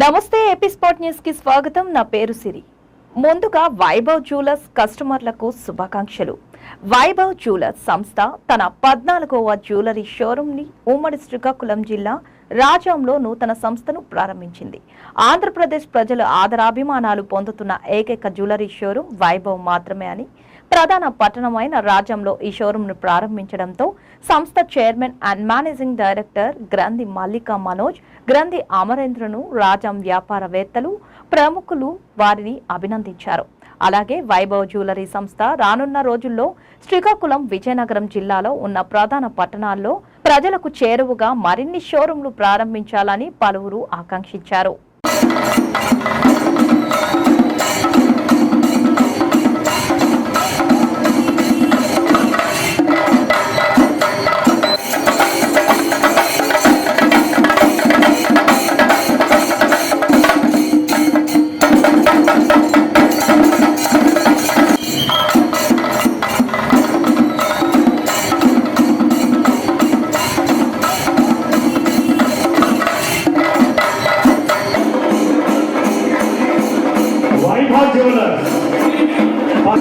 నమస్తే AP spot న్యూస్కి స్వాగతం. నా పేరు సిరి. ముందుగా వైభవ్ జ్యువెలర్స్ కస్టమర్లకు శుభాకాంక్షలు. వైభవ్ జ్యువెలర్స్ సంస్థ తన పద్నాలుగవ జ్యువెలరీ షోరూమ్ని ఉమ్మడి శ్రీకాకుళం జిల్లా రాజాంలో నూతన సంస్థను ప్రారంభించింది. ఆంధ్రప్రదేశ్ ప్రజలు ఆదరాభిమానాలు పొందుతున్న ఏకైక జ్యువెలరీ షోరూమ్ వైభవ్ మాత్రమే అని ప్రధాన పట్టణమైన రాజ్యంలో ఈ షోరూంను ప్రారంభించడంతో సంస్థ చైర్మన్ అండ్ మేనేజింగ్ డైరెక్టర్ గ్రంథి మల్లిక మనోజ్ గ్రంథి అమరేంద్రను రాజం వ్యాపారవేత్తలు ప్రముఖులు వారిని అభినందించారు. అలాగే వైభవ్ జ్యువెలరీ సంస్థ రానున్న రోజుల్లో శ్రీకాకుళం విజయనగరం జిల్లాలో ఉన్న ప్రధాన పట్టణాల్లో ప్రజలకు చేరువగా మరిన్ని షోరూంలు ప్రారంభించాలని పలువురు ఆకాంక్షించారు.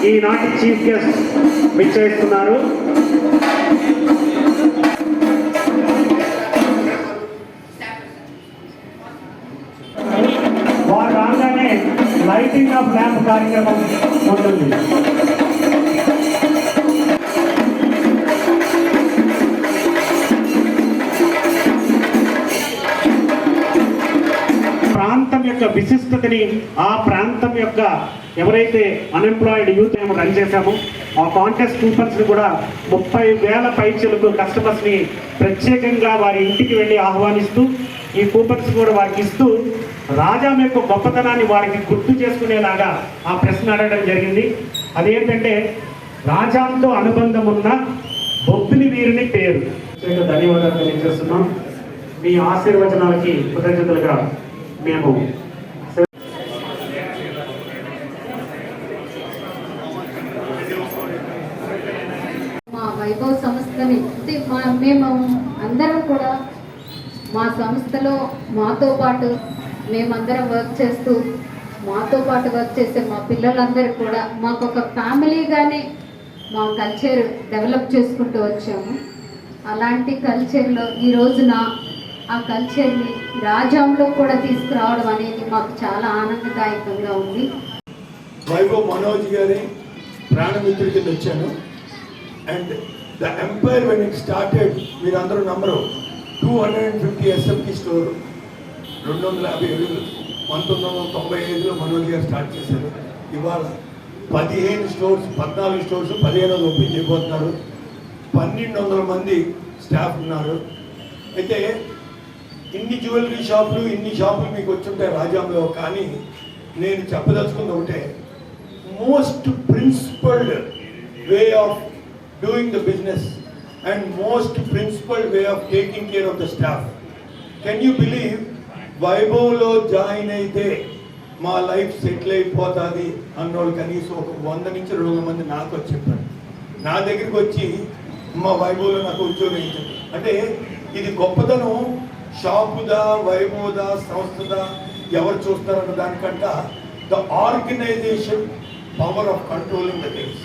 ఈనాటి చీఫ్ గెస్ట్ విచ్చేస్తున్నారు. వారు రాగానే లైటింగ్ ఆఫ్ ల్యాంప్ కార్యక్రమం ఉంటుంది. ప్రాంతం యొక్క విశిష్టతని ఆ ప్రాంతం యొక్క ఎవరైతే అన్ఎంప్లాయిడ్ యూత్ మేము రన్ చేశామో ఆ కాంటెస్ట్ కూపర్స్ని కూడా ముప్పై వేల పైచలకు కస్టమర్స్ని ప్రత్యేకంగా వారి ఇంటికి వెళ్ళి ఆహ్వానిస్తూ ఈ కూపన్స్ కూడా వారికి ఇస్తూ రాజాం యొక్క గొప్పతనాన్ని వారికి గుర్తు చేసుకునేలాగా ఆ ప్రశ్న అడగడం జరిగింది. అదేంటంటే రాజాంతో అనుబంధం ఉన్న బొబ్బిలి వీరిని పేరు. ధన్యవాదాలు తెలియజేస్తున్నాం. మీ ఆశీర్వచనాలకి కృతజ్ఞతలుగా మేము మా వైభవ్ సంస్థని అంటే మా మేము అందరం కూడా మా సంస్థలో మాతో పాటు మేమందరం వర్క్ చేస్తూ మాతో పాటు వర్క్ చేసే మా పిల్లలందరూ కూడా మాకు ఒక ఫ్యామిలీగానే మా కల్చర్ డెవలప్ చేసుకుంటూ వచ్చాము. అలాంటి కల్చర్లో ఈ రోజున ఆ కల్చర్ని రాజ్యంలో కూడా తీసుకురావడం అనేది మాకు చాలా ఆనందదాయకంగా ఉంది. వైభవ్ మనోజ్ గారి ప్రాణమిత్రుడి కింద వచ్చాను. And the empire when it started మీరు అందరూ number two hundred and fifty ఎస్ఎఫ్కి store రెండు వందల యాభై ఏడు పంతొమ్మిది వందల తొంభై ఐదులో మనోజ్ గారు స్టార్ట్ చేశారు. ఇవాళ పదిహేను స్టోర్స్ పద్నాలుగు స్టోర్స్ పదిహేను వందలు ఓపెన్ చేయబోతున్నారు. పన్నెండు వందల మంది స్టాఫ్ ఉన్నారు. అయితే ఇన్ని జ్యువెలరీ షాపులు ఇన్ని షాపులు మీకు వచ్చుంటాయి రాజాంలో కానీ నేను చెప్పదలుచుకుంది ఒకటే. Most principled way of doing the business and most principle way of taking care of the staff can you believe వైభవ్లో జాయిన్ అయితే మా లైఫ్ సెటిల్ అయిపోతుంది అన్నోళ్ళు కనీసం ఒక వంద నుంచి రెండు వందల మంది నాకు వచ్చి చెప్పారు నా దగ్గరికి వచ్చి మా వైభవ్లో నాకు ఉద్యోగం ఇచ్చారు. అంటే ఇది గొప్పతనం. షాపుదా వైభవదా సంస్థదా ఎవరు చూస్తారన్న దానికంట the organisation power of controlling the things